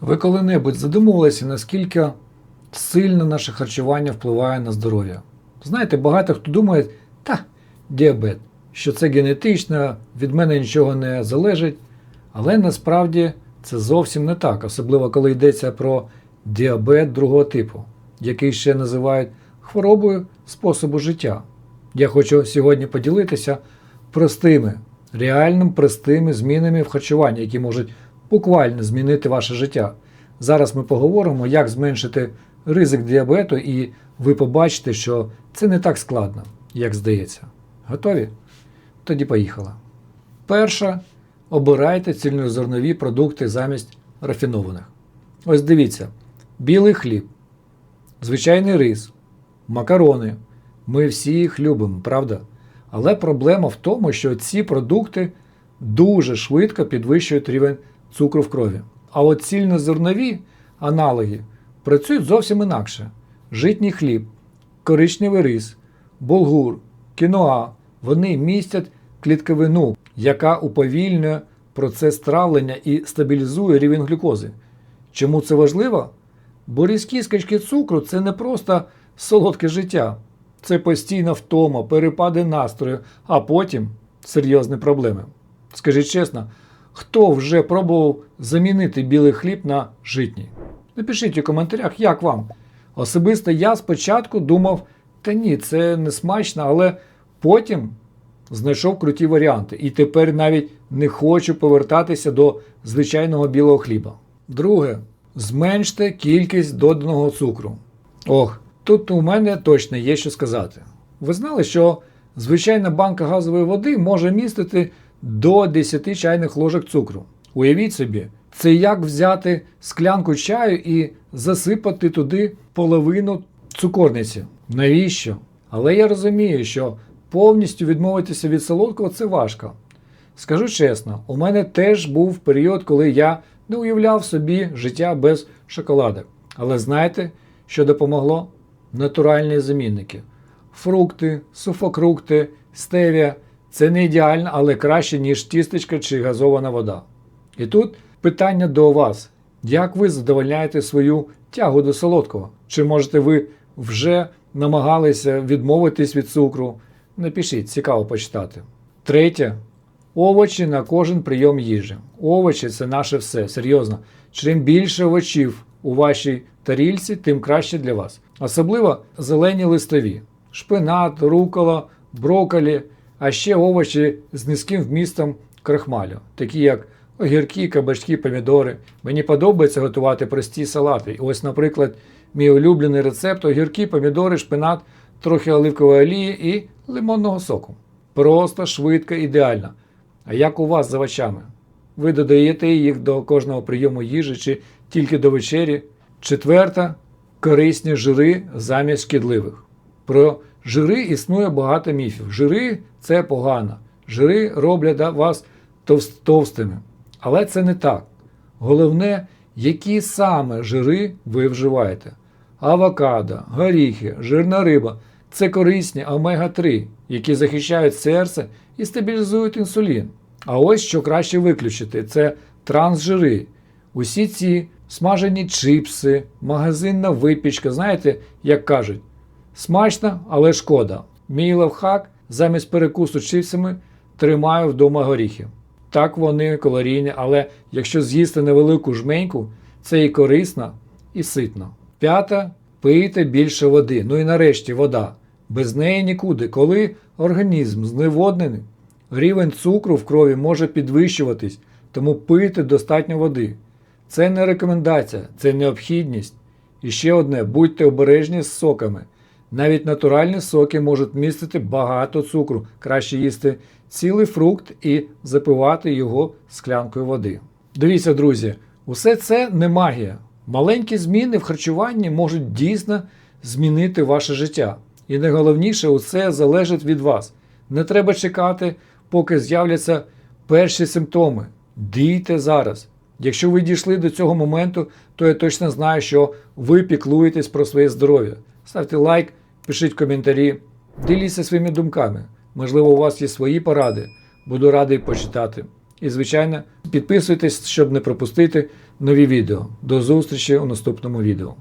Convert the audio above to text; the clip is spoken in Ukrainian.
Ви коли-небудь задумувалися, наскільки сильно наше харчування впливає на здоров'я? Знаєте, багато хто думає, та діабет, що це генетично, від мене нічого не залежить. Але насправді це зовсім не так, особливо коли йдеться про діабет другого типу, який ще називають хворобою способу життя. Я хочу сьогодні поділитися простими, реальним простими змінами в харчуванні, які можуть буквально змінити ваше життя. Зараз ми поговоримо, як зменшити ризик діабету, і ви побачите, що це не так складно, як здається. Готові? Тоді поїхали. Перше, обирайте цільнозернові продукти замість рафінованих. Ось дивіться: білий хліб, звичайний рис, макарони. Ми всі їх любимо, правда? Але проблема в тому, що ці продукти дуже швидко підвищують рівень цукру в крові. А от цільнозернові аналоги працюють зовсім інакше. Житній хліб, коричневий рис, булгур, кіноа вони містять клітковину, яка уповільнює процес травлення і стабілізує рівень глюкози. Чому це важливо? Бо різкі скачки цукру це не просто солодке життя, це постійна втома, перепади настрою, а потім серйозні проблеми. Скажіть чесно, хто вже пробував замінити білий хліб на житній? Напишіть у коментарях, як вам. Особисто я спочатку думав, та ні, це не смачно, але потім знайшов круті варіанти. І тепер навіть не хочу повертатися до звичайного білого хліба. Друге, зменште кількість доданого цукру. Ох, тут у мене точно є що сказати. Ви знали, що звичайна банка газової води може містити до 10 чайних ложок цукру. Уявіть собі, це як взяти склянку чаю і засипати туди половину цукорниці. Навіщо? Але я розумію, що повністю відмовитися від солодкого це важко. Скажу чесно, у мене теж був період, коли я не уявляв собі життя без шоколадок. Але знаєте, що допомогло? Натуральні замінники. Фрукти, суфокрукти, стевія це не ідеально, але краще, ніж тістечка чи газована вода. І тут питання до вас: як ви задовольняєте свою тягу до солодкого? Чи можете ви вже намагалися відмовитись від цукру? Напишіть, цікаво почитати. Третє. Овочі на кожен прийом їжі. Овочі це наше все, серйозно. Чим більше овочів у вашій тарільці, тим краще для вас. Особливо зелені листові: шпинат, рукола, брокколі, а ще овочі з низьким вмістом крахмалю, такі як огірки, кабачки, помідори. Мені подобається готувати прості салати. Ось, наприклад, мій улюблений рецепт огірки, помідори, шпинат, трохи оливкової олії і лимонного соку. Просто, швидко, ідеально. А як у вас з овочами? Ви додаєте їх до кожного прийому їжі чи тільки до вечері? Четверта корисні жири замість шкідливих. Про жири існує багато міфів. Жири це погано. Жири роблять вас товс- товстими. Але це не так. Головне, які саме жири ви вживаєте. Авокадо, горіхи, жирна риба це корисні омега-3, які захищають серце і стабілізують інсулін. А ось що краще виключити це трансжири. Усі ці смажені чипси, магазинна випічка, знаєте, як кажуть, смачно, але шкода. Мій лавхак замість перекусу чипсами тримаю вдома горіхи. Так вони калорійні, але якщо з'їсти невелику жменьку, це і корисно, і ситно. П'ята пийте більше води. Ну і нарешті вода. Без неї нікуди. Коли організм зневоднений, рівень цукру в крові може підвищуватись, тому пийте достатньо води. Це не рекомендація, це необхідність. І ще одне, будьте обережні з соками. Навіть натуральні соки можуть містити багато цукру. Краще їсти цілий фрукт і запивати його склянкою води. Дивіться, друзі, усе це не магія. Маленькі зміни в харчуванні можуть дійсно змінити ваше життя. І найголовніше, усе залежить від вас. Не треба чекати, поки з'являться перші симптоми. Дійте зараз. Якщо ви дійшли до цього моменту, то я точно знаю, що ви піклуєтесь про своє здоров'я. Ставте лайк, пишіть коментарі, діліться своїми думками. Можливо, у вас є свої поради. Буду радий почитати. І, звичайно, підписуйтесь, щоб не пропустити нові відео. До зустрічі у наступному відео.